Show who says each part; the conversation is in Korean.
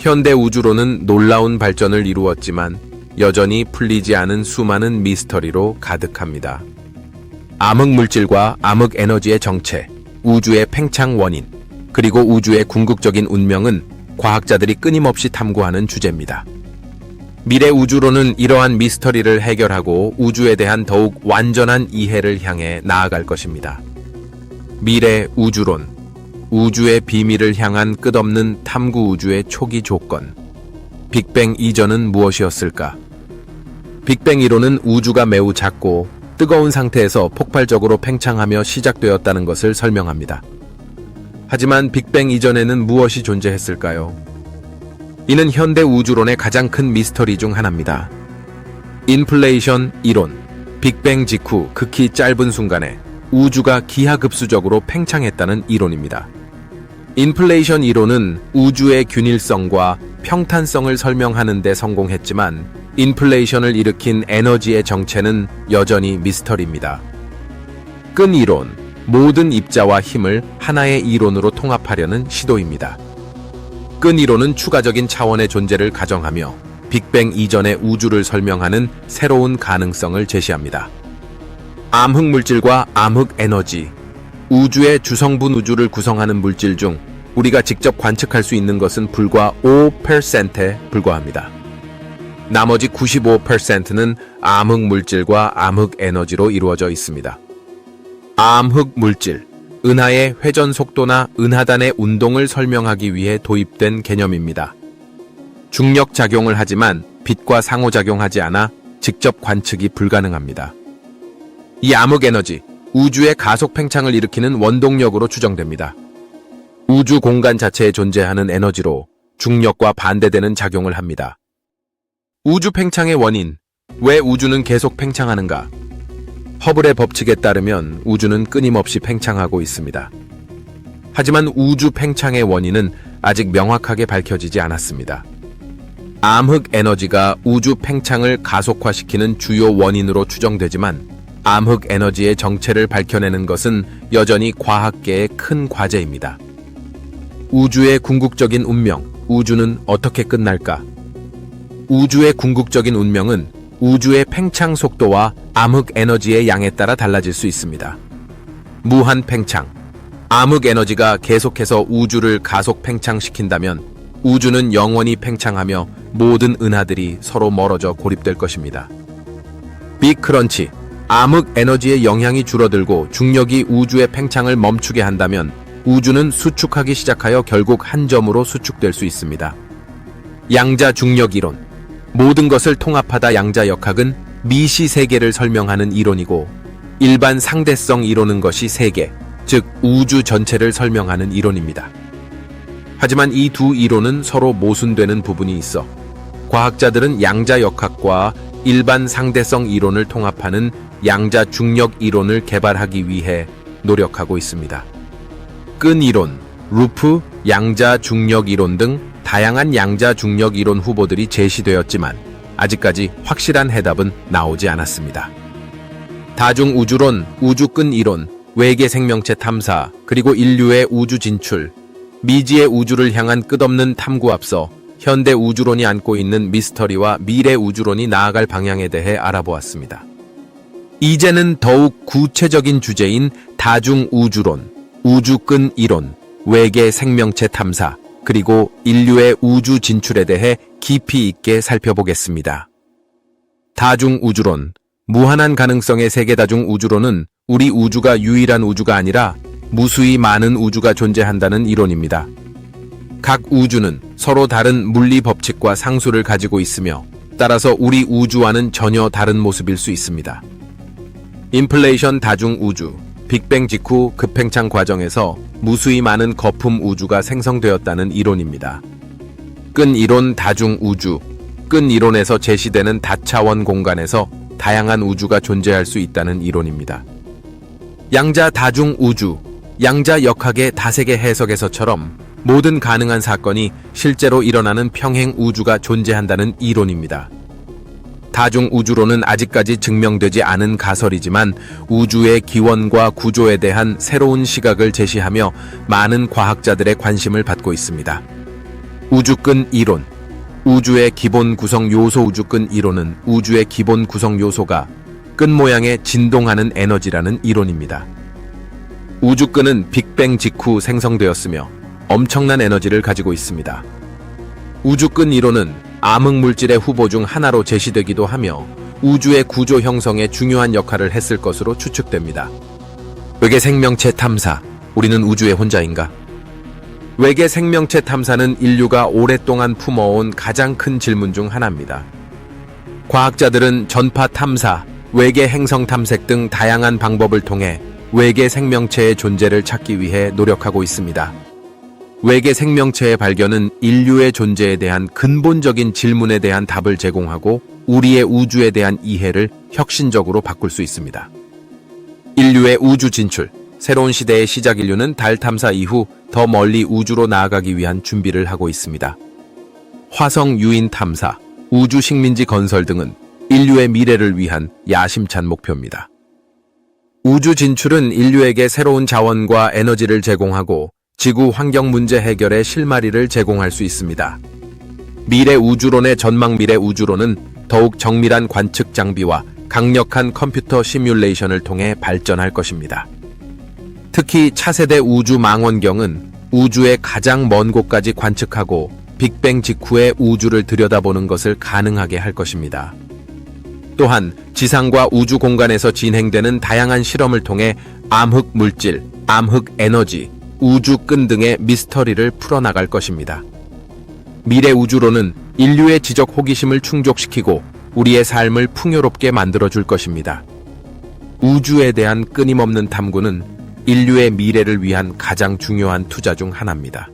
Speaker 1: 현대 우주로는 놀라운 발전을 이루었지만 여전히 풀리지 않은 수많은 미스터리로 가득합니다. 암흑 물질과 암흑 에너지의 정체, 우주의 팽창 원인, 그리고 우주의 궁극적인 운명은 과학자들이 끊임없이 탐구하는 주제입니다. 미래 우주로는 이러한 미스터리를 해결하고 우주에 대한 더욱 완전한 이해를 향해 나아갈 것입니다. 미래 우주론, 우주의 비밀을 향한 끝없는 탐구 우주의 초기 조건. 빅뱅 이전은 무엇이었을까? 빅뱅 이론은 우주가 매우 작고 뜨거운 상태에서 폭발적으로 팽창하며 시작되었다는 것을 설명합니다. 하지만 빅뱅 이전에는 무엇이 존재했을까요? 이는 현대 우주론의 가장 큰 미스터리 중 하나입니다. 인플레이션 이론, 빅뱅 직후 극히 짧은 순간에 우주가 기하급수적으로 팽창했다는 이론입니다. 인플레이션 이론은 우주의 균일성과 평탄성을 설명하는 데 성공했지만 인플레이션을 일으킨 에너지의 정체는 여전히 미스터리입니다. 끈 이론, 모든 입자와 힘을 하나의 이론으로 통합하려는 시도입니다. 끈 이론은 추가적인 차원의 존재를 가정하며 빅뱅 이전의 우주를 설명하는 새로운 가능성을 제시합니다. 암흑 물질과 암흑 에너지, 우주의 주성분 우주를 구성하는 물질 중 우리가 직접 관측할 수 있는 것은 불과 5%에 불과합니다. 나머지 95%는 암흑 물질과 암흑 에너지로 이루어져 있습니다. 암흑 물질, 은하의 회전 속도나 은하단의 운동을 설명하기 위해 도입된 개념입니다. 중력 작용을 하지만 빛과 상호작용하지 않아 직접 관측이 불가능합니다. 이 암흑 에너지, 우주의 가속 팽창을 일으키는 원동력으로 추정됩니다. 우주 공간 자체에 존재하는 에너지로 중력과 반대되는 작용을 합니다. 우주 팽창의 원인, 왜 우주는 계속 팽창하는가? 허블의 법칙에 따르면 우주는 끊임없이 팽창하고 있습니다. 하지만 우주 팽창의 원인은 아직 명확하게 밝혀지지 않았습니다. 암흑 에너지가 우주 팽창을 가속화시키는 주요 원인으로 추정되지만 암흑 에너지의 정체를 밝혀내는 것은 여전히 과학계의 큰 과제입니다. 우주의 궁극적인 운명, 우주는 어떻게 끝날까? 우주의 궁극적인 운명은 우주의 팽창 속도와 암흑 에너지의 양에 따라 달라질 수 있습니다. 무한 팽창. 암흑 에너지가 계속해서 우주를 가속 팽창시킨다면 우주는 영원히 팽창하며 모든 은하들이 서로 멀어져 고립될 것입니다. 빅크런치. 암흑 에너지의 영향이 줄어들고 중력이 우주의 팽창을 멈추게 한다면 우주는 수축하기 시작하여 결국 한 점으로 수축될 수 있습니다. 양자 중력 이론. 모든 것을 통합하다 양자 역학은 미시 세계를 설명하는 이론이고 일반 상대성 이론은 것이 세계, 즉 우주 전체를 설명하는 이론입니다. 하지만 이 두 이론은 서로 모순되는 부분이 있어 과학자들은 양자 역학과 일반 상대성 이론을 통합하는 양자 중력 이론을 개발하기 위해 노력하고 있습니다. 끈 이론, 루프, 양자 중력 이론 등 다양한 양자 중력 이론 후보들이 제시되었지만 아직까지 확실한 해답은 나오지 않았습니다. 다중 우주론, 우주끈 이론, 외계 생명체 탐사, 그리고 인류의 우주 진출, 미지의 우주를 향한 끝없는 탐구 앞서 현대 우주론이 안고 있는 미스터리와 미래 우주론이 나아갈 방향에 대해 알아보았습니다. 이제는 더욱 구체적인 주제인 다중 우주론, 우주끈 이론, 외계 생명체 탐사, 그리고 인류의 우주 진출에 대해 깊이 있게 살펴보겠습니다. 다중 우주론, 무한한 가능성의 세계 다중 우주론은 우리 우주가 유일한 우주가 아니라 무수히 많은 우주가 존재한다는 이론입니다. 각 우주는 서로 다른 물리 법칙과 상수를 가지고 있으며 따라서 우리 우주와는 전혀 다른 모습일 수 있습니다. 인플레이션 다중 우주, 빅뱅 직후 급팽창 과정에서 무수히 많은 거품 우주가 생성되었다는 이론입니다. 끈 이론 다중 우주, 끈 이론에서 제시되는 다차원 공간에서 다양한 우주가 존재할 수 있다는 이론입니다. 양자 다중 우주, 양자 역학의 다세계 해석에서처럼 모든 가능한 사건이 실제로 일어나는 평행 우주가 존재한다는 이론입니다. 다중 우주론은 아직까지 증명되지 않은 가설이지만 우주의 기원과 구조에 대한 새로운 시각을 제시하며 많은 과학자들의 관심을 받고 있습니다. 우주끈 이론. 우주의 기본 구성 요소 우주끈 이론은 우주의 기본 구성 요소가 끈 모양의 진동하는 에너지라는 이론입니다. 우주끈은 빅뱅 직후 생성되었으며 엄청난 에너지를 가지고 있습니다. 우주끈 이론은 암흑 물질의 후보 중 하나로 제시되기도 하며 우주의 구조 형성에 중요한 역할을 했을 것으로 추측됩니다. 외계 생명체 탐사. 우리는 우주의 혼자인가? 외계 생명체 탐사는 인류가 오랫동안 품어온 가장 큰 질문 중 하나입니다. 과학자들은 전파 탐사, 외계 행성 탐색 등 다양한 방법을 통해 외계 생명체의 존재를 찾기 위해 노력하고 있습니다. 외계 생명체의 발견은 인류의 존재에 대한 근본적인 질문에 대한 답을 제공하고 우리의 우주에 대한 이해를 혁신적으로 바꿀 수 있습니다. 인류의 우주 진출. 새로운 시대의 시작 인류는 달 탐사 이후 더 멀리 우주로 나아가기 위한 준비를 하고 있습니다. 화성 유인 탐사, 우주 식민지 건설 등은 인류의 미래를 위한 야심찬 목표입니다. 우주 진출은 인류에게 새로운 자원과 에너지를 제공하고 지구 환경 문제 해결의 실마리를 제공할 수 있습니다. 미래 우주론의 전망 미래 우주론은 더욱 정밀한 관측 장비와 강력한 컴퓨터 시뮬레이션을 통해 발전할 것입니다. 특히 차세대 우주 망원경은 우주의 가장 먼 곳까지 관측하고 빅뱅 직후의 우주를 들여다보는 것을 가능하게 할 것입니다. 또한 지상과 우주 공간에서 진행되는 다양한 실험을 통해 암흑 물질, 암흑 에너지, 우주끈 등의 미스터리를 풀어나갈 것입니다. 미래 우주로는 인류의 지적 호기심을 충족시키고 우리의 삶을 풍요롭게 만들어줄 것입니다. 우주에 대한 끊임없는 탐구는 인류의 미래를 위한 가장 중요한 투자 중 하나입니다.